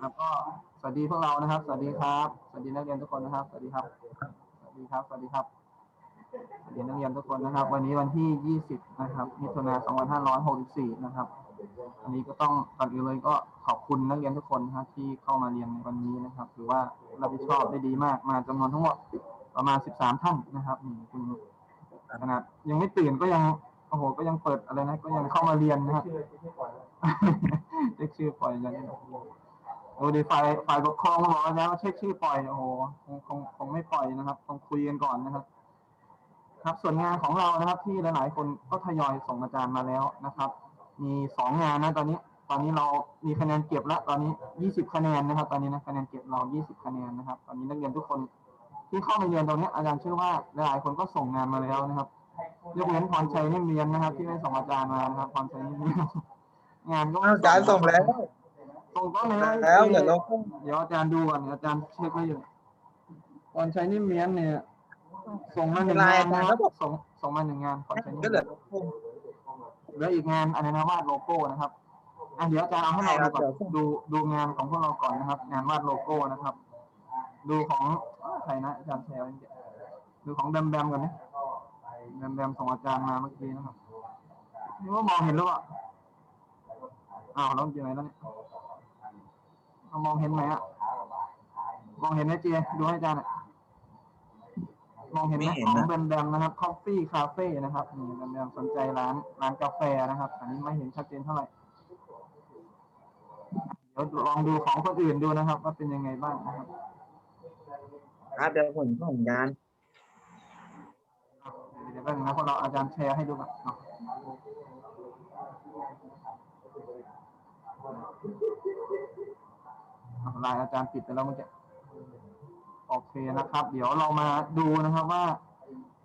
แล้วก็สวัสดีพวกเรานะครับ สวัสดีครับ สวัสดีนักเรียนทุกคนนะครับ สวัสดีครับ สวัสดีครับ สวัสดีครับ สวัสดีนักเรียนทุกคนนะครับ วันนี้วันที่ 20 นะครับ มิถุนายน 2564 นะครับ อันนี้ก็ต้องก่อนอื่นเลยก็ขอบคุณนักเรียนทุกคนนะครับที่เข้ามาเรียนในวันนี้นะครับ ถือว่ารับผิดชอบได้ดีมาก มาจำนวนทั้งหมดประมาณ 13 ท่านนะครับนี่คุณขนาดยังไม่ตื่นก็ยังโอ้โห ก็ยังเปิดอะไรนะ ก็ยังเข้ามาเรียนนะครับเช็คชื่อปล่อยย่าง โอ้ดีฝ่ายฝ่ายปกครองมาบอกแล้วว่าเช็คชื่อปล่อยโอ้โหคงคงคงไม่ปล่อยนะครับคงคุยกันก่อนนะครับ ครับ ส่วนงานของเรานะครับ ที่หลายๆคนก็ทยอยส่งอาจารย์มาแล้วนะครับ มีสองงานนะตอนนี้ ตอนนี้เรามีคะแนนเก็บล้วตอนนี้ยี่สิบคะแนนนะครับ ตอนนี้นะคะแนนเก็บเรายี่สิบคะแนนนะครับ ตอนนี้นักเรียนทุกคน ที่เข้ามาเรียนตรงนี้อาจารย์เชื่อว่าหลายๆคนก็ส่งงานมาแล้วนะครับยกเว้นพรชัยนิ่มเรียนนะครับ ที่ไม่ส่งอาจารย์มานะครับพรชัยนิ่มเรียนงานก็อาจารย์ส่งแล้ว ส่งก็แล้วแล้วเดี๋ยวเราก็เดี๋ยวอาจารย์ดูก่อนอาจารย์เช็คไว้อยู่พรชัยนิ่มเรียนเนี่ยส่งมาหนึ่งงานนะครับส่งส่งมาหนึ่งงานพรชัยนิ่มก็เหเรีลืยอนเหลืออีกงานอะไรนะวาดโลโก้นะครับอะเดี๋ยวอาจารย์เอาให้เราดูก่อนดูดูงานของพวกเราก่อนนะครับ งานวาดโลโก้นะครับ ดูของเอ้อใครนะอาจารย์แชร์ไว้เมื่อกี้ดูของแบมแบมก่อนนะแบมแบมส่งอาจารย์มาเมื่อกี้นะครับนี่ว่ามองเห็นหรือเปล่าอ้าวแล้วอยู่ไหนแล้วเนี่ยเอา มองเห็นไหมอะมองเห็นไหมเจดูให้อาจารย์หน่อยมองเห็นไหมของแบมแบมนะครับ Coffee Cafe นะครับนี่แบมแบมสนใจร้านร้านกาแฟนะครับ อันนี้ไม่เห็นชัดเจนเท่าไหร่ เดี๋ยวลองดูของคนอื่นดูนะครับ ว่าเป็นยังไงบ้างนะครับ ครับเดี๋ยวผมส่งงาน เดี๋ยวแป๊บนึงนะพวกเราอาจารย์แชร์ให้ดูก่อนเนาะ เอาไลน์อาจารย์ปิดไปแล้วเมื่อกี้โอเคนะครับ เดี๋ยวเรามาดูนะครับว่า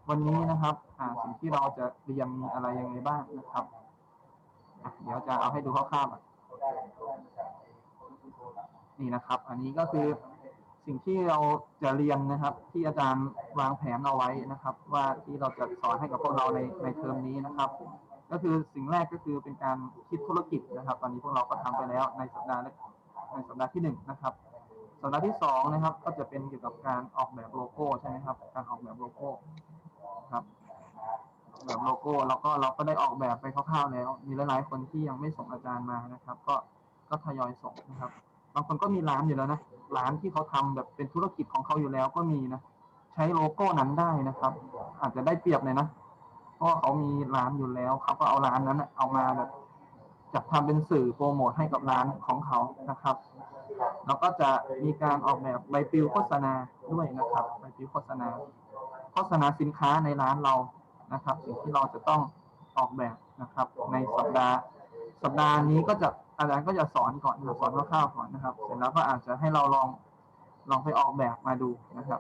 วันนี้นะครับอ่าสิ่งที่เราจะเรียนอะไรยังไงบ้างนะครับ เดี๋ยวจะเอาให้ดูคร่าวๆก่อนนี่นะครับ อันนี้ก็คือสิ่งที่เราจะเรียนนะครับ ที่อาจารย์วางแผนเอาไว้นะครับ ว่าที่เราจะสอนให้กับพวกเราในในเทอมนี้นะครับ ก็คือสิ่งแรกก็คือเป็นการคิดธุรกิจนะครับ ตอนนี้พวกเราก็ทำไปแล้วในสัปดาห์แรก ในสัปดาห์ที่หนึ่งนะครับสัปดาห์ที่สองนะครับก็จะเป็นเกี่ยวกับการออกแบบโลโก้ใช่ไหมครับ การออกแบบโลโก้ครับออกแบบโลโก้แล้วก็เราก็ได้ออกแบบไปคร่าวๆแล้ว มีหลายๆคนที่ยังไม่ส่งอาจารย์มานะครับ ก็ก็ทยอยส่งนะครับ บางคนก็มีร้านอยู่แล้วนะร้านที่เขาทำแบบเป็นธุรกิจของเขาอยู่แล้วก็มีนะใช้โลโก้นั้นได้นะครับ อาจจะได้เปรียบเลยนะเพราะเขามีร้านอยู่แล้วเขาก็เอาร้านนั้นเอามาแบบ จัดทำเป็นสื่อโปรโมทให้กับร้านของเขานะครับ แล้วก็จะมีการออกแบบใบปลิวโฆษณาด้วยนะครับใบปลิวโฆษณา โฆษณาสินค้าในร้านเรานะครับสิ่งที่เราจะต้องออกแบบนะครับ ในสัปดาห์ สัปดาห์นี้ก็จะอาจารย์ก็จะสอนก่อนสอนคร่าวๆก่อนนะครับ เสร็จแล้วก็อาจจะให้เราลองลองไปออกแบบมาดูนะครับ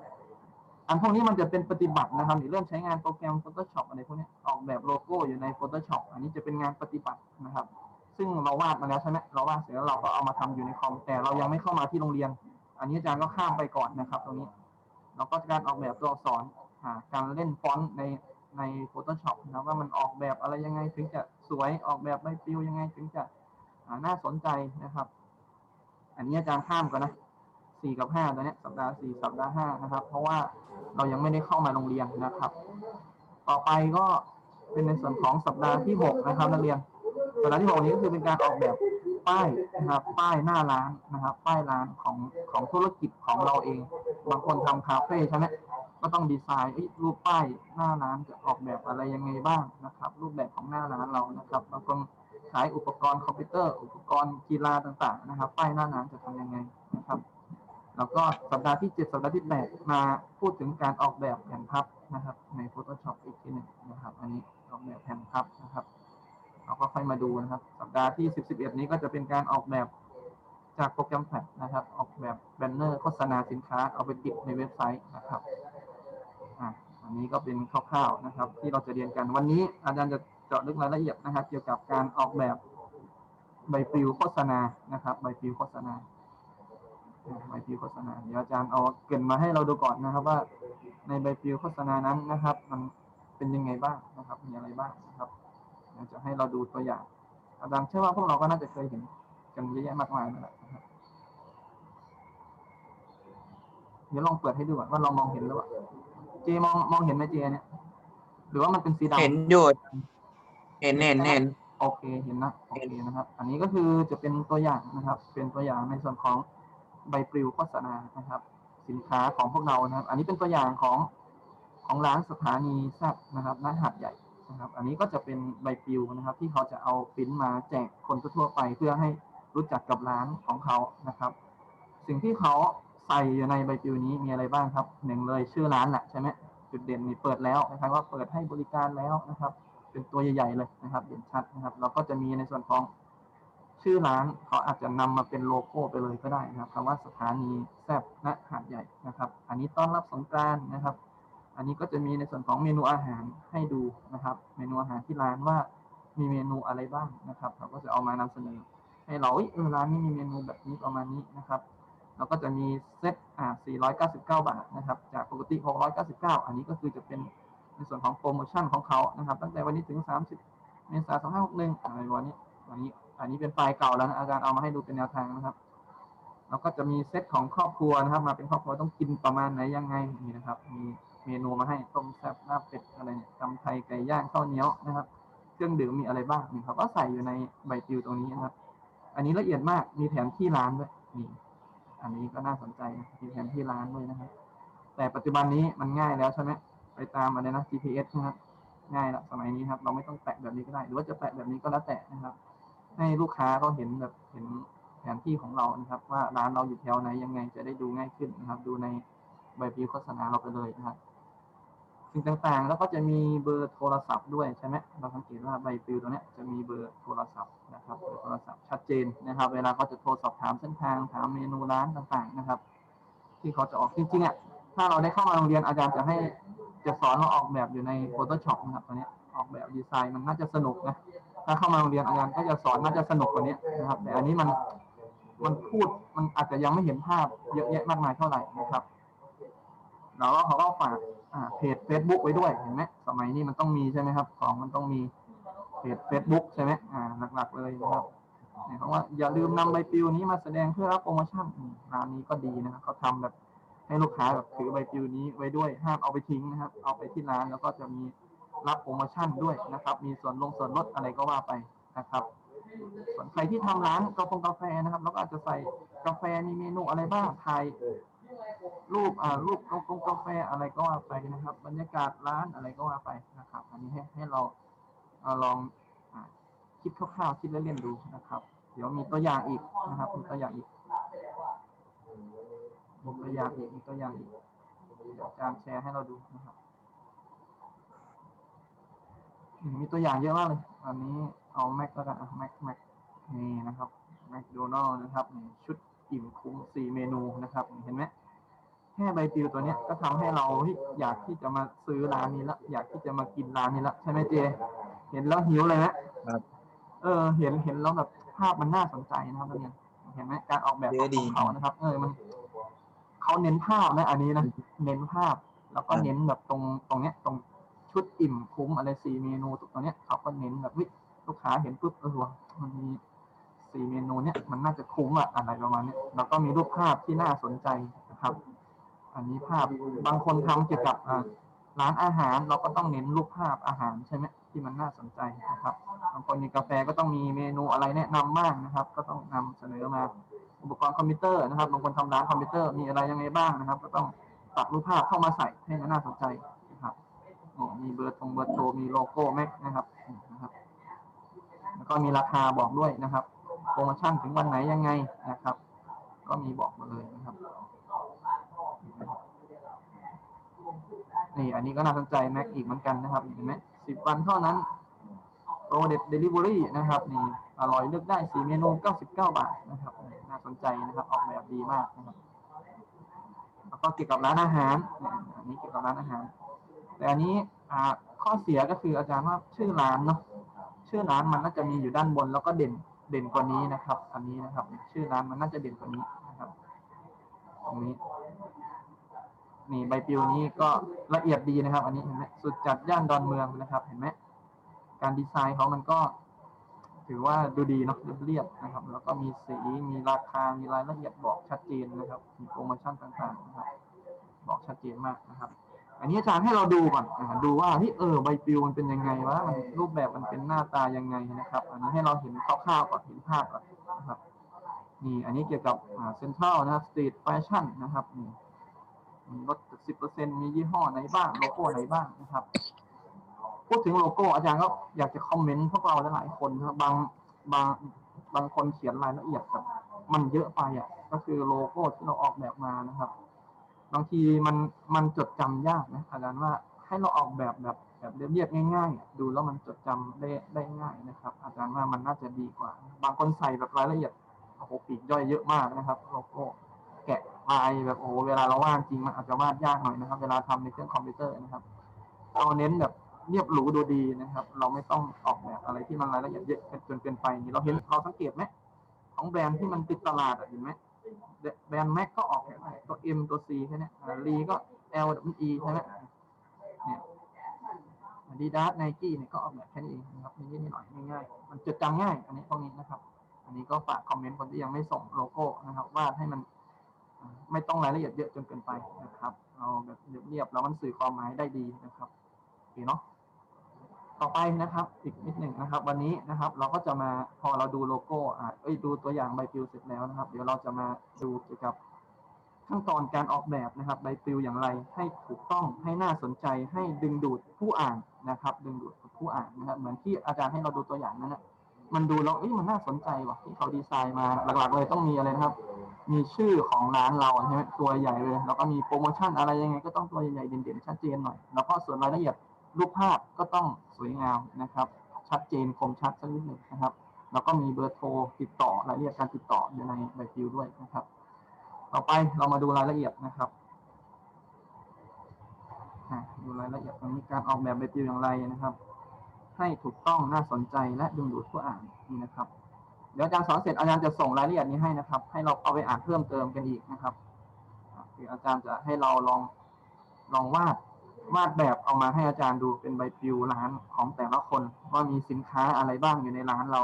อันพวกนี้มันจะเป็นปฏิบัตินะครับหรือเริ่มใช้งานโปรแกรม Photoshop อะไรพวกนี้ออกแบบโลโก้อยู่ใน Photoshop อันนี้จะเป็นงานปฏิบัตินะครับ ซึ่งเราวาดมาแล้วใช่ไหมเราวาดเสร็จแล้วเราก็เอามาทำอยู่ในคอมแต่เรายังไม่เข้ามาที่โรงเรียน อันนี้อาจารย์ก็ข้ามไปก่อนนะครับ ตรงนี้แล้วก็การออกแบบตัวอักษรหาการเล่นฟอนต์ในใน Photoshop นะว่ามันออกแบบอะไรยังไงถึงจะสวยออกแบบใบปลิวยังไงถึงจะน่าสนใจนะครับ อันนี้อาจารย์ข้ามก่อนนะสี่กับห้าตอนนี้สัปดาห์สี่สัปดาห์ห้านะครับ เพราะว่าเรายังไม่ได้เข้ามาโรงเรียนนะครับ ต่อไปก็เป็นในส่วนของสัปดาห์ที่หกนะครับนักเรียน สัปดาที่หกนี้ก็คือเป็นการออกแบบป้ายนะครับ ป้ายหน้าร้านนะครับ ป้ายร้านของของธุรกิจของเราเอง บางคนทำคาเฟ่ใช่ไหมก็ต้องดีไซน์รูปป้ายหน้าร้านจะออกแบบอะไรยังไงบ้างนะครับ รูปแบบของหน้าร้านเรานะครับบางคนขายอุปกรณ์คอมพิวเตอร์ อุปกรณ์กีฬาต่างๆ นะครับ ป้ายหน้าร้านจะทำยังไงนะครับ แล้วก็สัปดาห์ที่เจ็ดสัปดาห์ที่แปดมาพูดถึงการออกแบบแผ่นพับนะครับ ใน Photoshop อีกทีหนึ่งนะครับ อันนี้ออกแบบแผ่นพับนะครับ เราก็ค่อยมาดูนะครับ สัปดาห์ที่สิบสิบเอ็ดนี้ก็จะเป็นการออกแบบจากโปรแกรมแพดนะครับ ออกแบบแบนเนอร์โฆษณาสินค้าเอาไปติดในเว็บไซต์นะครับอะอันนี้ก็เป็นคร่าวๆนะครับ ที่เราจะเรียนกันวันนี้อาจารย์จะเจาะลึกรายละเอียดนะครับ เกี่ยวกับการออกแบบใบปลิวโฆษณานะครับใบปลิวโฆษณาใบปลิวโฆษณาเดี๋ยวอาจารย์เอาเกินมาให้เราดูก่อนนะครับ ว่าในใบปลิวโฆษณานั้นนะครับ มันเป็นยังไงบ้างนะครับมีอะไรบ้างนะครับ เดี๋ยวจะให้เราดูตัวอย่างอาจารย์เชื่อว่าพวกเราก็น่าจะเคยเห็นกันเยอะแยะมากมายนั่นแหละนะครับดี๋ยวลองเปิดให้ดูก่อนว่าเรามองเห็นหรือเปล่าเจมองมองเห็นไหมเจเนี่ย หรือว่ามันเป็นสีดำเห็นอยู่เห็นเห็นเห็นโอเคเห็นนะโอเคนะครับ อันนี้ก็คือจะเป็นตัวอย่างนะครับ เป็นตัวอย่างในส่วนของใบปลิวโฆษณานะครับ สินค้าของพวกเรานะครับ อันนี้เป็นตัวอย่างของของร้านสถานีแซบนะครับหน้าหาดใหญ่ นะครับ อันนี้ก็จะเป็นใบปลิวนะครับ ที่เขาจะเอาปริ้นมาแจกคนทั่วไป เพื่อให้รู้จักกับร้านของเขานะครับ สิ่งที่เขาใส่อยู่ในใบปลิวนี้มีอะไรบ้างครับหนึ่งเลยชื่อร้านแหละใช่ไหมจุดเด่นมีเปิดแล้วนะครับว่าเปิดให้บริการแล้วนะครับ เป็นตัวใหญ่ๆเลยนะครับเด่นชัดนะครับ เราก็จะมีในส่วนของชื่อร้านเขาอาจจะนำมาเป็นโลโก้ไปเลยก็ได้นะครับคำว่าสถานีแซบณหาดใหญ่นะครับ อันนี้ต้อนรับสงกรานนะครับ อันนี้ก็จะมีในส่วนของเมนูอาหารให้ดูนะครับ เมนูอาหารที่ร้านว่ามีเมนูอะไรบ้างนะครับเขาก็จะเอามานำเสนอ ให้เราเออร้านนี้มีเมนูแบบนี้ประมาณนี้นะครับแล้วก็จะมีเซ็ตอ่า499 บาทนะครับ จากปกติ 699 อันนี้ก็คือจะเป็นในส่วนของโปรโมชั่นของเขานะครับ ตั้งแต่วันนี้ถึง 30 เมษายน 2561อะไรวันนี้วันนี้ อันนี้เป็นไฟล์เก่าแล้วนะอาจารย์เอามาให้ดูเป็นแนวทางนะครับแล้วก็จะมีเซตของครอบครัวนะครับ มาเป็นครอบครัวต้องกินประมาณไหนยังไงนี่นะครับ มี เมนูมาให้ต้มแซ่บลาเป็ดอะไรเนี่ยตำไทยไก่ย่างข้าวเหนียวนะครับ เครื่องดื่มมีอะไรบ้างนี่เขาก็ใส่อยู่ในใบปลิวตรงนี้นะครับ อันนี้ละเอียดมากมีแผนที่ร้านด้วยนี่อันนี้ก็น่าสนใจมีแผนที่ร้านด้วยนะครับ แต่ปัจจุบันนี้มันง่ายแล้วใช่ไหมไปตามอะไรนะ GPS นะครับง่ายละสมัยนี้ครับ เราไม่ต้องแปะแบบนี้ก็ได้ หรือว่าจะแปะแบบนี้ก็แล้วแต่นะครับ ให้ลูกค้าเขาเห็นแบบเห็นแผนที่ของเรานะครับ ว่าร้านเราอยู่แถวไหนยังไงจะได้ดูง่ายขึ้นนะครับ ดูในใบปลิวโฆษณาเราไปเลยนะครับ สิ่งต่างๆ แล้วก็จะมีเบอร์โทรศัพท์ด้วยใช่ไหมเราสังเกตว่าใบปลิวตัวนี้จะมีเบอร์โทรศัพท์นะครับเบอร์โทรศัพท์ชัดเจนนะครับ เวลาเขาจะโทรสอบถามเส้นทางถามเมนูร้านต่างๆนะครับ ที่เขาจะออกจริงๆอะถ้าเราได้เข้ามาโรงเรียนอาจารย์จะให้จะสอนเราออกแบบอยู่ใน Photoshop นะครับตัวนี้ออกแบบดีไซน์มันน่าจะสนุกนะถ้าเข้ามาโรงเรียนอาจารย์ก็จะสอนน่าจะสนุกกว่านี้นะครับ แต่อันนี้มันมันพูดมันอาจจะยังไม่เห็นภาพเยอะแยะมากมายเท่าไหร่นะครับแล้วก็เขาก็ฝากอ่าเพจ Facebook ไว้ด้วยเห็นไหมสมัยนี้มันต้องมีใช่ไหมครับ ของมันต้องมีเพจ Facebook ใช่ไหมอ่าหลักๆเลยนะครับเนี่ยเขาว่าอย่าลืมนำใบปลิวนี้มาแสดงเพื่อรับโปรโมชั่นร้านนี้ก็ดีนะครับเขาทำแบบให้ลูกค้าแบบถือใบปลิวนี้ไว้ด้วยห้ามเอาไปทิ้งนะครับ เอาไปที่ร้านแล้วก็จะมีรับโปรโมชั่นด้วยนะครับ มีส่วนลงส่วนลดอะไรก็ว่าไปนะครับ ส่วนใครที่ทำร้านกาแฟนะครับ แล้วก็อาจจะใส่กาแฟมีเมนูอะไรบ้างถ่าย รูปอ่ารูปกงกาแฟอะไรก็ว่าไปนะครับ บรรยากาศร้านอะไรก็ว่าไปนะครับ อันนี้ให้ให้เราเอลองอคิดคร่าวๆคิดเล่นๆดูนะครับ เดี๋ยวมีตัวอย่างอีกนะครับ มีตัวอย่างอีกมีตัวอย่างอีกมีตัวอย่างอีกเดี๋ยวอาจารย์แชร์ให้เราดูนะครับมมีตัวอย่างเยอะมากเลย อันนี้เอาแม็กแล้วกันอะแม็กแม็กนี่นะครับแมคโดนัลล์นะครับนี่ชุดอิ่มคุ้มสี่เมนูนะครับนี่เห็นไหม แค่ ใบปลิวตัวเนี้ยก็ทำให้เราอยากที่จะมาซื้อร้านนี้ละอยากที่จะมากินร้านนี้ละใช่ไหมเจ เห็นแล้วหิวเลยนะครับ เออ เห็นเห็นแล้วแบบภาพมันน่าสนใจนะครับนักเรียนเห็นไหมการออกแบบของเขานะครับ เออมันเขาเน้นภาพนะ อันนี้นะเน้นภาพ แล้วก็เน้นแบบตรงตรงเนี้ย ตรงชุดอิ่มคุ้มอะไรสี่เมนูตรงเนี้ยเขาก็เน้นแบบวิลูกค้าเห็นปุ๊บเออวมันมีสี่เมนูเนี้ยมันน่าจะคุ้มอะอะไรประมาณเนี้ยแล้วก็มีรูปภาพที่น่าสนใจนะครับ อันนี้ภาพบางคนทำเกี่ยวกับร้านอาหารเราก็ต้องเน้นรูปภาพอาหารใช่ไหมที่มันน่าสนใจนะครับบางคนมีกาแฟก็ต้องมีเมนูอะไรแนะนำบ้างนะครับ ก็ต้องนำเสนอมาอุปกรณ์คอมพิวเตอร์นะครับบางคนทำร้านคอมพิวเตอร์มีอะไรยังไงบ้างนะครับ ก็ต้องตัดรูปภาพเข้ามาใส่ให้มันน่าสนใจนะครับมีเบอร์ตรงเบอร์โทรมีโลโก้แม็กนะครับนะครับ แล้วก็มีราคาบอกด้วยนะครับโปรโมชั่นถึงวันไหนยังไงนะครับ ก็มีบอกมาเลยนะครับ นี่อันนี้ก็น่าสนใจแม็กอีกเหมือนกันนะครับเห็นไหมสิบวันเท่านั้นโปรเด็ดเดลิเวอรี่นะครับนี่อร่อยเลือกได้สี่เมนูเก้าสิบเก้าบาทนะครับน่าสนใจนะครับออกแบบดีมากนะครับแล้วก็เกี่ยวกับร้านอาหารนี่อันนี้เกี่ยวกับร้านอาหาร แต่อันนี้ข้อเสียก็คืออาจารย์ว่าชื่อร้านเนาะชื่อร้านมันน่าจะมีอยู่ด้านบนแล้วก็เด่นเด่นกว่านี้นะครับ อันนี้นะครับ ชื่อร้านมันน่าจะเด่นกว่านี้นะครับ ตรงนี้ นี่ใบปลิวนี้ก็ละเอียดดีนะครับ อันนี้เห็นไหมสุดจัดย่านดอนเมืองนะครับ เห็นไหมการดีไซน์เขามันก็ ถือว่าดูดีเนาะเรียบๆนะครับ แล้วก็มีสีมีราคามีรายละเอียดบอกชัดเจนนะครับ มีโปรโมชั่นต่างๆนะครับ บอกชัดเจนมากนะครับ อันนี้อาจารย์ให้เราดูก่อนอดูว่าที่เออใบปลิวมันเป็นยังไงวะมันรูปแบบมันเป็นหน้าตายังไงนะครับ อันนี้ให้เราเห็นคร่าวๆก่อนเห็นภาพก่อนนะครับนี่อันนี้เกี่ยวกับเซ็นทรัลนะครับสตรีทแฟชั่นนะครับนี่ มีลดสิบเปอร์เซ็นมียี่ห้อไหนบ้างโลโก้ไหนบ้างนะครับ พูดถึงโลโก้อาจารย์ก็อยากจะคอมเมนต์พวกเราหลายๆคนนะบางบางบางคนเขียนรายละเอียดแบบมันเยอะไปอะ ก็คือโลโก้ที่เราออกแบบมานะครับ บางทีมันมันจดจำยากนะอาจารย์ว่าให้เราออกแบบแบบแบบเรียบๆง่ายๆ ดูแล้วมันจดจำได้ได้ง่ายนะครับ อาจารย์ว่ามันน่าจะดีกว่า บางคนใส่แบบรายละเอียดโอ้โหปีกย่อยเยอะมากนะครับโลโก้ แกะลายแบบโอ้เวลาเราวาดจริงมันอาจจะวาดยากหน่อยนะครับ เวลาทำในเครื่องคอมพิวเตอร์นะครับเราเน้นแบบเรียบหรูดูดีนะครับ เราไม่ต้องออกแบบอะไรที่มันรายละเอียดเยอะจนเกินไปนี่เราเห็นเราสังเกตไหมของแบรนด์ที่มันติดตลาดเห็นไหมแบรนด์แม็กก็ออกแบบไหนตัว M ตัว C แค่นี้ลีก็ L W E ใช่ไหมเนี่ยดิดาสไนกี้เนี่ยก็ออกแบบแค่นี้เองนะครับนิดหน่อยง่ายๆมันจดจำง่าย อันนี้พวกนี้นะครับ อันนี้ก็ฝากคอมเมนต์คนที่ยังไม่ส่งโลโก้นะครับวาดให้มัน ไม่ต้องรายละเอียดเยอะจนเกินไปนะครับ เอาแบบเรียบๆแล้วมันสื่อความหมายได้ดีนะครับโอเคเนาะต่อไปนะครับอีกนิดหนึ่งนะครับ วันนี้นะครับ เราก็จะมาพอเราดูโลโก้อ่าเอ้ยดูตัวอย่างใบปลิวเสร็จแล้วนะครับ เดี๋ยวเราจะมาดูเกี่ยวกับขั้นตอนการออกแบบนะครับใบปลิวอย่างไรให้ถูกต้องให้น่าสนใจให้ดึงดูดผู้อ่านนะครับ ดึงดูดผู้อ่านนะครับ เหมือนที่อาจารย์ให้เราดูตัวอย่างนั้นนะมันดูแล้วเอ้ยมันน่าสนใจว่ะที่เขาดีไซน์มาหลักๆเลยต้องมีอะไรนะครับ มีชื่อของร้านเราใช่ไหมตัวใหญ่เลย แล้วก็มีโปรโมชั่นอะไรยังไงก็ต้องตัวใหญ่ๆเด่นๆชัดเจนหน่อย แล้วก็ส่วนรายละเอียดรูปภาพก็ต้องสวยงามนะครับ ชัดเจนคมชัดสักนิดหนึ่งนะครับ แล้วก็มีเบอร์โทรติดต่อรายละเอียดการติดต่ออยู่ในใบปลิวด้วยนะครับ ต่อไปเรามาดูรายละเอียดนะครับดูรายละเอียดตรงนี้การออกแบบใบปลิวอย่างไรนะครับ ให้ถูกต้องน่าสนใจและดึงดูดผู้อ่านนี่นะครับ เดี๋ยวอาจารย์สอนเสร็จอาจารย์จะส่งรายละเอียดนี้ให้นะครับ ให้เราเอาไปอ่านเพิ่มเติมกันอีกนะครับอะเดี๋ยวอาจารย์จะให้เราลองลองวาดวาดแบบเอามาให้อาจารย์ดูเป็นใบปลิวร้านของแต่ละคนว่ามีสินค้าอะไรบ้างอยู่ในร้านเรา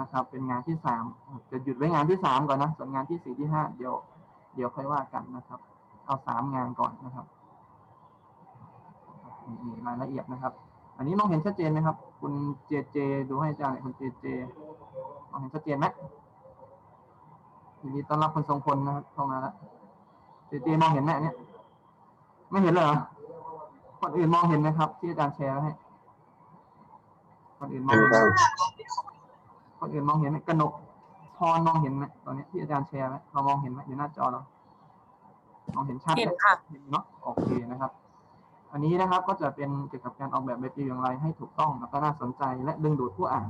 นะครับ เป็นงานที่สามจะหยุดไว้งานที่สามก่อนนะส่วนงานที่สี่ที่ห้าเดี๋ยว เดี๋ยวค่อยว่ากันนะครับ เอาสามงานก่อนนะครับรายละเอียดนะครับ อันนี้มองเห็นชัดเจนไหมครับ คุณเจเจดูให้อาจารย์หน่อยคุณเจเจ เห็นชัดเจนไหมยินดีต้อนรับคุณทรงพลนะครับเข้ามาแล้วเจเจมองเห็นไหมอันเนี้ยไม่เห็นเลยเหรอคนอื่นมองเห็นไหมครับ ที่อาจารย์แชร์ไว้ให้คนอื่นมองเห็นไหมคนอื่นมองเห็นไหมกนกพรมองเห็นไหมตอนนี้ที่อาจารย์แชร์ไว้เรามองเห็นไหมอยู่หน้าจอเรามองเห็นชัดไหมเห็นค่ะเห็นเนาะโอเคนะครับ อันนี้นะครับก็จะเป็นเกี่ยวกับการออกแบบใบปลิวอย่างไรให้ถูกต้องแล้วก็น่าสนใจและดึงดูดผู้อ่าน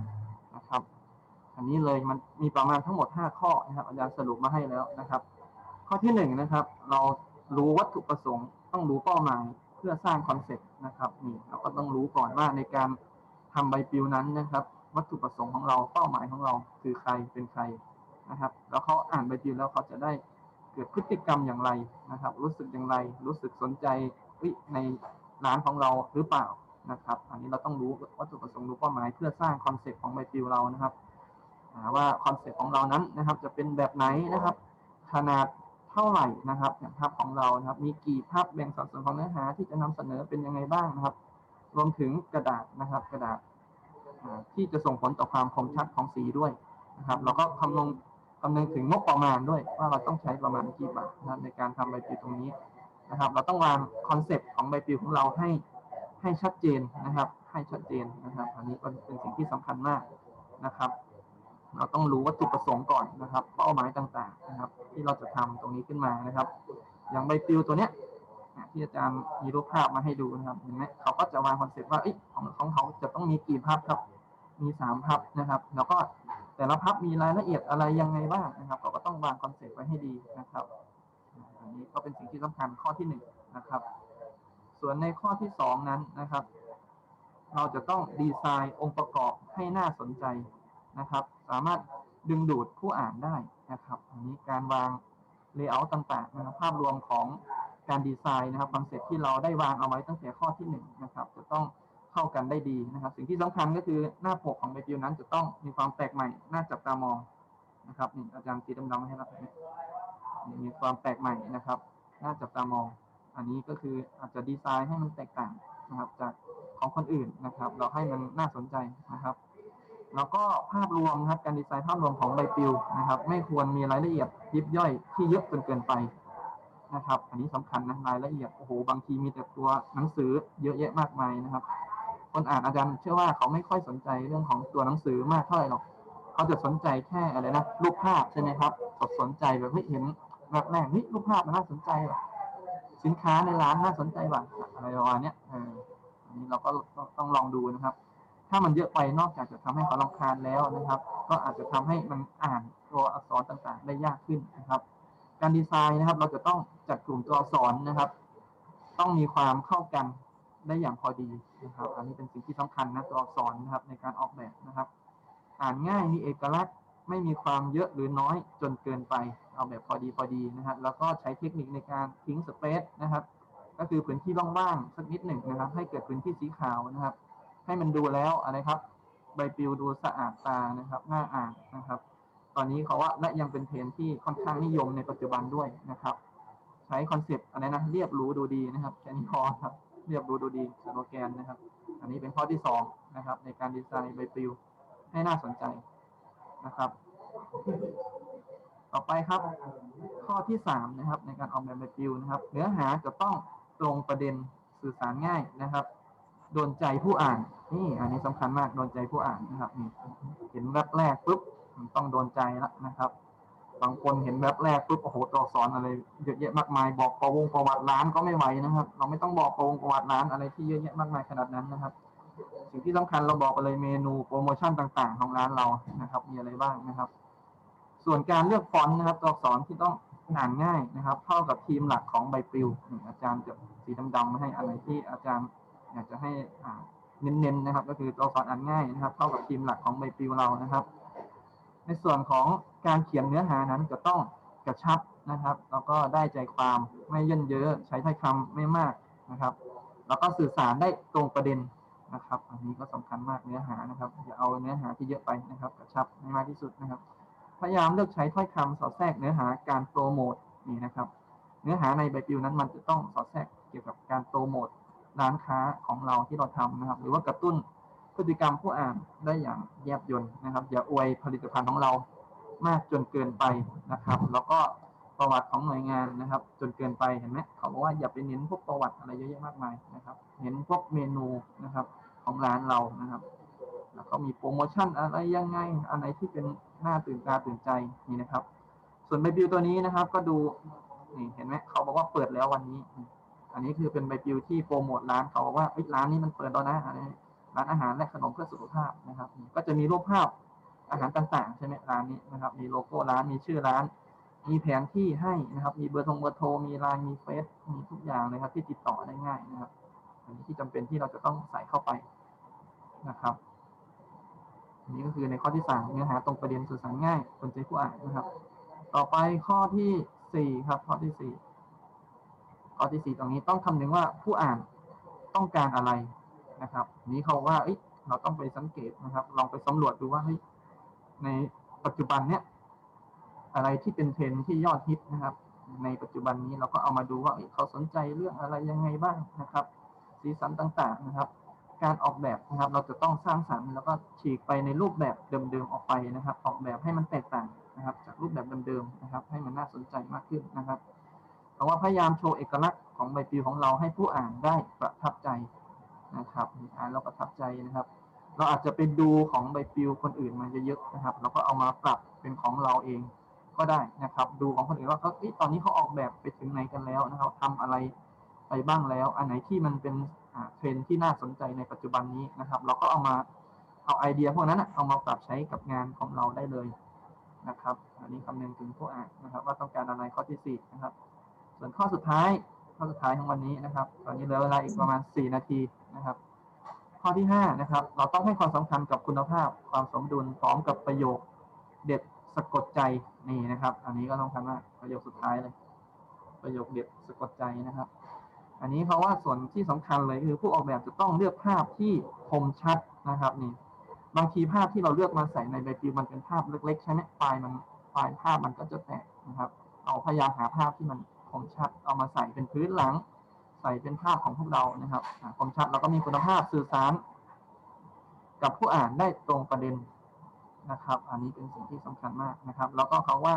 นะครับ อันนี้เลยมันมีประมาณทั้งหมด 5 ข้อนะครับอาจารย์สรุปมาให้แล้วนะครับ ข้อที่หนึ่งนะครับ เรารู้วัตถุประสงค์ ต้องรู้เป้าหมายเพื่อสร้างคอนเซ็ปต์นะครับนี่เราก็ต้องรู้ก่อนว่าในการทำใบปลิวนั้นนะครับ วัตถุประสงค์ของเราเป้าหมายของเราคือใครเป็นใครนะครับ แล้วเขาอ่านใบปลิวแล้วเขาจะได้เกิดพฤติกรรมอย่างไรนะครับ รู้สึกอย่างไร รู้สึกสนใจในร้านของเราหรือเปล่านะครับ อันนี้เราต้องรู้วัตถุประสงค์รู้เป้าหมายเพื่อสร้างคอนเซ็ปต์ของใบปลิวเรานะครับ ว่าคอนเซ็ปต์ของเรานั้นนะครับ จะเป็นแบบไหนนะครับ ขนาดเท่าไหร่นะครับอย่างภาพของเรานะครับ มีกี่ภาพแบ่งสัดส่วนของเนื้อหาที่จะนำเสนอเป็นยังไงบ้างนะครับ รวมถึงกระดาษนะครับ กระดาษที่จะส่งผลต่อความคมชัดของสีด้วยนะครับเราก็คำนวณคำนึงถึงงบประมาณด้วย ว่าเราต้องใช้ประมาณกี่บาทนะในการทำใบปลิวตรงนี้นะครับ เราต้องวางคอนเซ็ปต์ของใบปลิวของเราให้ให้ชัดเจนนะครับ ให้ชัดเจนนะครับ อันนี้เป็นสิ่งที่สำคัญมากนะครับ เราต้องรู้วัตถุประสงค์ก่อนนะครับ เป้าหมายต่างๆนะครับ ที่เราจะทำตรงนี้ขึ้นมานะครับ อย่างใบปลิวตัวเนี้ยที่อาจารย์มีรูปภาพมาให้ดูนะครับเห็นไหมเขาก็จะวางคอนเซ็ปต์ว่าอของของเขาจะต้องมีกี่ภาพครับ มีสามภาพนะครับ แล้วก็แต่ละภาพมีรายละเอียดอะไรยังไงบ้างนะครับเขาก็ต้องวางคอนเซ็ปต์ไว้ให้ดีนะครับอันนี้ก็เป็นสิ่งที่สำคัญข้อที่หนึ่งนะครับ ส่วนในข้อที่สองนั้นนะครับ เราจะต้องดีไซน์องค์ประกอบให้น่าสนใจนะครับ สามารถดึงดูดผู้อ่านได้นะครับอันนี้การวางเลเยอร์ต่างๆนะครับภาพรวมของการดีไซน์นะครับคอนเซ็ปต์ที่เราได้วางเอาไว้ตั้งแต่ข้อที่หนึ่งนะครับจะต้องเข้ากันได้ดีนะครับ สิ่งที่สำคัญก็คือหน้าปกของใบปลิวนั้น จะต้องมีความแปลกใหม่น่าจับตามองนะครับนี่อาจารย์ตีดำๆให้เรานี่มีความแปลกใหม่นะครับน่าจับตามอง อันนี้ก็คืออาจจะดีไซน์ให้มันแตกต่างนะครับ จากของคนอื่นนะครับ เราให้มันน่าสนใจนะครับ แล้วก็ภาพรวมนะครับการดีไซน์ภาพรวมของใบปลิวนะครับ ไม่ควรมีรายละเอียดยิบย่อยที่เยอะจนเกินไปนะครับ อันนี้สำคัญนะรายละเอียดโอ้โหบางทีมีแต่ตัวหนังสือเยอะแยะมากมายนะครับ คนอ่านอาจารย์เชื่อว่าเขาไม่ค่อยสนใจเรื่องของตัวหนังสือมากเท่าไหร่หรอกเขาจะสนใจแค่อะไรนะรูปภาพใช่ไหมครับสนใจแบบเฮ้ยเห็นแบบแรกนี่รูปภาพมันน่าสนใจว่ะสินค้าในร้านน่าสนใจว่ะอะไรประมาณเนี้ยเอออันนี้เราก็ต้องลองดูนะครับ ถ้ามันเยอะไปนอกจากจะทำให้เขาลำคาญแล้วนะครับ ก็อาจจะทำให้มันอ่านตัวอักษรต่างๆ ได้ยากขึ้นนะครับ การดีไซน์นะครับ เราจะต้องจัดกลุ่มตัวอักษรนะครับ ต้องมีความเข้ากันได้อย่างพอดีนะครับ อันนี้เป็นสิ่งที่สำคัญนะตัวอักษรนะครับ ในการออกแบบนะครับ อ่านง่ายมีเอกลักษณ์ไม่มีความเยอะหรือน้อยจนเกินไป เอาแบบพอดีพอดีนะครับ แล้วก็ใช้เทคนิคในการทิ้งสเปซนะครับ ก็คือพื้นที่ว่างๆสักนิดหนึ่งนะครับ ให้เกิดพื้นที่สีขาวนะครับ ให้มันดูแล้วอะไรครับ ใบปลิวดูสะอาดตานะครับน่าอ่านนะครับ ตอนนี้เขาว่าและยังเป็นเทรนที่ค่อนข้างนิยมในปัจจุบันด้วยนะครับ ใช้คอนเซปต์อะไรนะเรียบรู้ดูดีนะครับแค่นี้พอครับเรียบรู้ดูดีสโลแกนนะครับ อันนี้เป็นข้อที่สองนะครับ ในการดีไซน์ใบปลิวให้น่าสนใจนะครับ ต่อไปครับ ข้อที่สามนะครับ ในการออกแบบใบปลิวนะครับ เนื้อหาจะต้องตรงประเด็นสื่อสารง่ายนะครับ โดนใจผู้อ่าน นี่อันนี้สำคัญมากโดนใจผู้อ่านนะครับนี่เห็นแวบแรกปุ๊บมันต้องโดนใจแล้วนะครับบางคนเห็นแวบแรกปุ๊บโอ้โหตัวอักษรอะไรเยอะแยะมากมาย บอกประวงประวัติร้านก็ไม่ไหวนะครับ เราไม่ต้องบอกประวงประวัติร้านอะไรที่เยอะแยะมากมายขนาดนั้นนะครับ สิ่งที่สำคัญเราบอกไปเลยเมนูโปรโมชั่นต่าง ๆ ของร้านเรานะครับ มีอะไรบ้างนะครับ ส่วนการเลือกฟอนต์นะครับ ตัวอักษรที่ต้องอ่านง่ายนะครับเข้ากับทีมหลักของใบปลิวอาจารย์จะสีดำๆมาให้อะไรที่อาจารย์ อยากจะให้อ่าเน้นๆนะครับ ก็คือตัวอักษรอ่านง่ายนะครับเข้ากับทีมหลักของใบปลิวเรานะครับ ในส่วนของการเขียนเนื้อหานั้นจะต้องกระชับนะครับ แล้วก็ได้ใจความไม่เยินเยอะใช้ถ้อยคำไม่มากนะครับ แล้วก็สื่อสารได้ตรงประเด็นนะครับ อันนี้ก็สำคัญมากเนื้อหานะครับอย่าเอาเนื้อหาที่เยอะไปนะครับ กระชับให้มากที่สุดนะครับ พยายามเลือกใช้ถ้อยคำสอดแทรกเนื้อหาการโปรโมทนี่นะครับ เนื้อหาในใบปลิวนั้นมันจะต้องสอดแทรกเกี่ยวกับการโปรโมท ร้านค้าของเราที่เราทำนะครับ หรือว่ากระตุ้นพฤติกรรมผู้อ่านได้อย่างแยบยลนะครับ อย่าอวยผลิตภัณฑ์ของเรามากจนเกินไปนะครับ แล้วก็ประวัติของหน่วยงานนะครับ จนเกินไปเห็นไหมเขาบอกว่าอย่าไปเน้นพวกประวัติอะไรเยอะแยะมากมายนะครับเน้นพวกเมนูนะครับของร้านเรานะครับ แล้วก็มีโปรโมชั่นอะไรยังไงอะไรที่เป็นหน้าตื่นตาตื่นใจนี่นะครับ ส่วนใบปลิวตัวนี้นะครับ ก็ดูนี่เห็นไหมเขาบอกว่าเปิดแล้ววันนี้ อันนี้คือเป็นใบปลิวที่โปรโมทร้านเขาว่าร้านนี้มันเปิดแล้วนะอะไรร้านอาหารและขนมเพื่อสุขภาพนะครับ ก็จะมีรูปภาพอาหารต่างๆใช่ไหมร้านนี้นะครับ มีโลโก้ร้านมีชื่อร้าน มีแผนที่ให้นะครับ มีเบอร์โทรเบอร์โทรมีไลน์มีเฟซมีทุกอย่างเลยครับ ที่ติดต่อได้ง่ายนะครับ อันนี้ที่จำเป็นที่เราจะต้องใส่เข้าไปนะครับอันนี้ก็คือในข้อที่สามเนื้อหาตรงประเด็นสื่อสารง่ายคนใจผู้อ่านนะครับ ต่อไปข้อที่สี่ครับ ข้อที่สี่ ข้อที่สี่ตรงนี้ต้องคำนึงว่าผู้อ่านต้องการอะไรนะครับ นี้เขาว่าเราต้องไปสังเกตนะครับ ลองไปสำรวจดูว่าในปัจจุบันเนี้ยอะไรที่เป็นเทรนที่ยอดฮิตนะครับ ในปัจจุบันนี้เราก็เอามาดูว่าเอ้ยเขาสนใจเรื่องอะไรยังไงบ้างนะครับ สีสันต่างๆนะครับ การออกแบบนะครับ เราจะต้องสร้างสรรค์แล้วก็ฉีกไปในรูปแบบเดิมๆออกไปนะครับ ออกแบบให้มันแตกต่างนะครับ จากรูปแบบเดิมๆนะครับ ให้มันน่าสนใจมากขึ้นนะครับ เพราะว่าพยายามโชว์เอกลักษณ์ของใบปลิวของเราให้ผู้อ่านได้ประทับใจนะครับอ่านแล้วประทับใจนะครับ เราอาจจะไปดูของใบปลิวคนอื่นมาเยอะๆนะครับแล้วก็เอามาปรับเป็นของเราเองก็ได้นะครับ ดูของคนอื่นว่าเขาตอนนี้เขาออกแบบไปถึงไหนกันแล้วนะครับทำอะไรไปบ้างแล้ว อันไหนที่มันเป็นเทรนที่น่าสนใจในปัจจุบันนี้นะครับ เราก็เอามาเอาไอเดียพวกนั้นเอามาปรับใช้กับงานของเราได้เลยนะครับ อันนี้คำนึงถึงผู้อ่านนะครับ ว่าต้องการอะไรข้อที่สี่นะครับ ส่วนข้อสุดท้ายข้อสุดท้ายของวันนี้นะครับ ตอนนี้เหลือเวลาอีกประมาณสี่นาทีนะครับ ข้อที่ห้านะครับ เราต้องให้ความสำคัญกับคุณภาพความสมดุลพร้อมกับประโยคเด็ดสะกดใจนี่นะครับ อันนี้ก็ต้องคัญมากประโยคสุดท้ายเลย ประโยคเด็ดสะกดใจนะครับ อันนี้เพราะว่าส่วนที่สำคัญเลยคือผู้ออกแบบจะต้องเลือกภาพที่คมชัดนะครับนี่บางทีภาพที่เราเลือกมาใส่ในใบปลิวมันเป็นภาพเล็กๆใช่ไหมไฟล์มันไฟล์ภาพมันก็จะแตกนะครับ เอาพยายามหาภาพที่มัน คมชัดเอามาใส่เป็นพื้นหลัง ใส่เป็นภาพของพวกเรานะครับอ่าคมชัดแล้วก็มีคุณภาพสื่อสาร กับผู้อ่านได้ตรงประเด็นนะครับ อันนี้เป็นสิ่งที่สำคัญมากนะครับ แล้วก็เขาว่า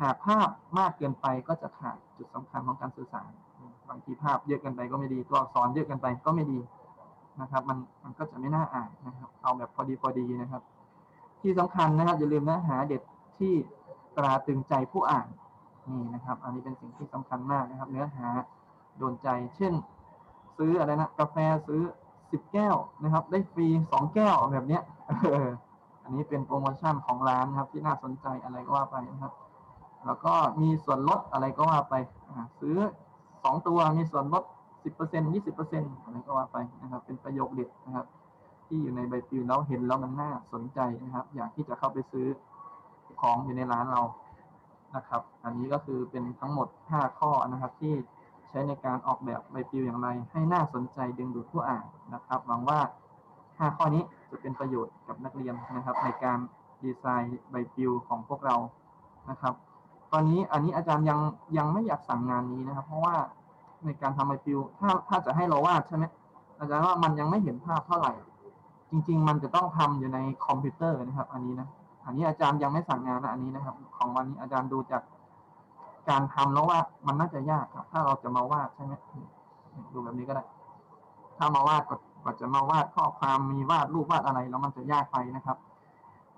หากภาพมากเกินไปก็จะขาดจุดสำคัญของการสื่อสารบางทีภาพเยอะเกินไปก็ไม่ดีตัวอักษรเยอะเกินไปก็ไม่ดีนะครับ มันมันก็จะไม่น่าอ่านนะครับ เอาแบบพอดีพอดีนะครับ ที่สำคัญนะครับอย่าลืมเนื้อหาเด็ดที่ตราตึงใจผู้อ่าน นี่นะครับ อันนี้เป็นสิ่งที่สำคัญมากนะครับ เนื้อหาโดนใจ เช่น ซื้ออะไรนะกาแฟซื้อสิบแก้วนะครับ ได้ฟรีสองแก้วแบบเนี้ยอันนี้เป็นโปรโมชั่นของร้านนะครับ ที่น่าสนใจอะไรก็ว่าไปนะครับ แล้วก็มีส่วนลดอะไรก็ว่าไปซื้อสองตัวมีส่วนลดสิบเปอร์เซ็นยี่สิบเปอร์เซ็นอะไรก็ว่าไปนะครับ เป็นประโยคเด็ดนะครับ ที่อยู่ในใบปลิวแล้วเห็นแล้วมันน่าสนใจนะครับ อยากที่จะเข้าไปซื้อของอยู่ในร้านเรา นะครับ อันนี้ก็คือเป็นทั้งหมด 5 ข้อนะครับที่ใช้ในการออกแบบใบปลิวอย่างไร ให้น่าสนใจดึงดูดผู้อ่านนะครับ หวังว่า 5 ข้อนี้จะเป็นประโยชน์กับนักเรียนนะครับ ในการดีไซน์ใบปลิวของพวกเรานะครับ ตอนนี้อันนี้อาจารย์ยังยังไม่อยากสั่งงานนี้นะครับ เพราะว่าในการทำใบปลิวถ้าถ้าจะให้เราวาดใช่ไหมอาจารย์ว่ามันยังไม่เห็นภาพเท่าไหร่ จริง ๆ มันจะต้องทำอยู่ในคอมพิวเตอร์นะครับ อันนี้นะ อันนี้อาจารย์ยังไม่สั่งงานนะอันนี้นะครับ ของวันนี้อาจารย์ดูจากการทำแล้วว่ามันน่าจะยากครับ ถ้าเราจะมาวาดใช่ไหมดูแบบนี้ก็ได้ ถ้ามาวาดก็จะมาวาดข้อความมีวาดรูปวาดอะไรแล้วมันจะยากไปนะครับ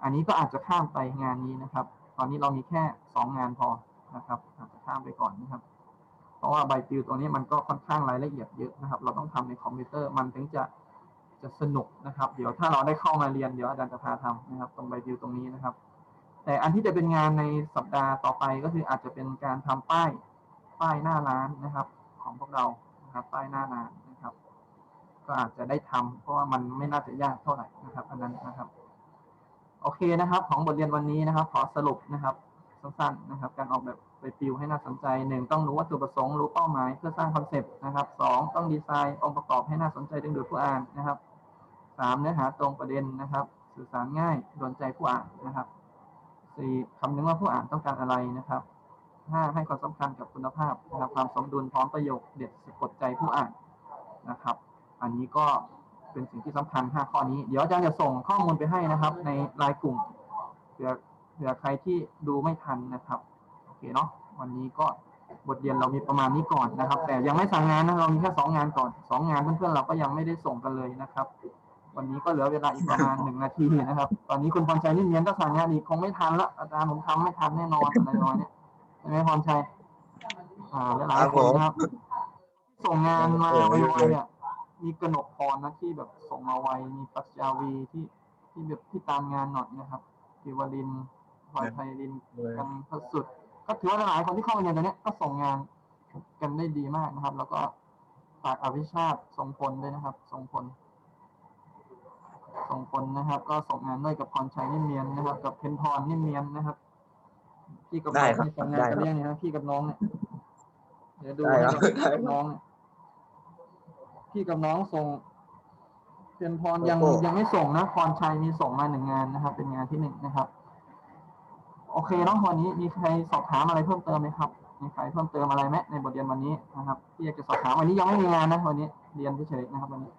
อันนี้ก็อาจจะข้ามไปงานนี้นะครับ ตอนนี้เรามีแค่สองงานพอนะครับ อาจจะข้ามไปก่อนนะครับ เพราะว่าใบปลิวตัวนี้มันก็ค่อนข้างรายละเอียดเยอะนะครับ เราต้องทำในคอมพิวเตอร์มันถึงจะ จะสนุกนะครับ เดี๋ยวถ้าเราได้เข้ามาเรียนเดี๋ยวอาจารย์จะพาทำนะครับ ตรงใบวิวตรงนี้นะครับ แต่อันที่จะเป็นงานในสัปดาห์ต่อไปก็คืออาจจะเป็นการทำป้ายป้ายหน้าร้านนะครับ ของพวกเรานะครับป้ายหน้าร้านนะครับ ก็อาจจะได้ทำเพราะว่ามันไม่น่าจะยากเท่าไหร่นะครับ อันนั้นนะครับ โอเคนะครับ ของบทเรียนวันนี้นะครับ ขอสรุปนะครับสั้นๆนะครับ การออกแบบใบปลิวให้น่าสนใจหนึ่งต้องรู้วัตถุประสงค์รู้เป้าหมายเพื่อสร้างคอนเซปต์นะครับสองต้องดีไซน์องค์ประกอบให้น่าสนใจดึงดูดผู้อ่านนะครับ สามเนื้อหาตรงประเด็นนะครับ สื่อสารง่ายโดนใจผู้อ่านนะครับสี่คำนึงว่าผู้อ่านต้องการอะไรนะครับห้าให้ความสำคัญกับคุณภาพนะครับความสมดุลพร้อมประโยคเด็ดสะกดใจผู้อ่านนะครับ อันนี้ก็เป็นสิ่งที่สำคัญห้าข้อนี้ เดี๋ยวอาจารย์จะส่งข้อมูลไปให้นะครับ ในไลน์กลุ่มเผื่อเผื่อใครที่ดูไม่ทันนะครับโอเคเนาะวันนี้ก็บทเรียนเรามีประมาณนี้ก่อนนะครับ แต่ยังไม่สั่งงานนะเรามีแค่สองงานก่อนสองงานเพื่อนๆเราก็ยังไม่ได้ส่งกันเลยนะครับ วันนี้ก็เหลือเวลาอีกประมาณหนึ่งนาทีนะครับ ตอนนี้คุณพรชัยนี่เรียนก็สั่งงานอีกคงไม่ทันละอาจารย์ผมทำไม่ทันแน่นอนอะไรน้อยเนี่ยใช่ไหมพรชัยอ่าหลายๆคนนะครับ ส่งงานมาไวๆอะมีกนกพรนะที่แบบส่งมาไวมีปัจจาวีที่ที่แบบที่ตามงานหน่อยนะครับปิวลินพลอยไพรินกันพระสุด ก็ถือว่าหลายคนที่เข้ามาเรียนตอนนี้ยก็ส่งงานกันได้ดีมากนะครับ แล้วก็ฝากอภิชาติทรงพลด้วยนะครับ ทรงพล ทรงพลนะครับ ก็ส่งงานด้วยกับพรชัยนิ่มเนียนนะครับ กับเพนพรนิ่มเนียนนะครับ พี่กับน้ได้องครับที่ส่งงานได้ครักับนเรียงเนี่ยนะพี่กับน้องเนี่ยเดี๋ยวดูได้ให้ครับกับได้ครับน้องเนี่ยพี่กับน้องส่งเพนพรยังโอ้โหยังไม่ส่งนะพรชัยมีส่งมาหนึ่งงานนะครับ เป็นงานที่หนึ่งนะครับ โอเคเนาะวันนี้มีใครสอบถามอะไรเพิ่มเติมไหมครับมีใครเพิ่มเติมอะไรไหมในบทเรียนวันนี้นะครับที่อยากจะสอบถามวันนี้ยังไม่มีงานนะวันนี้เรียนเฉยๆนะครับวันนี้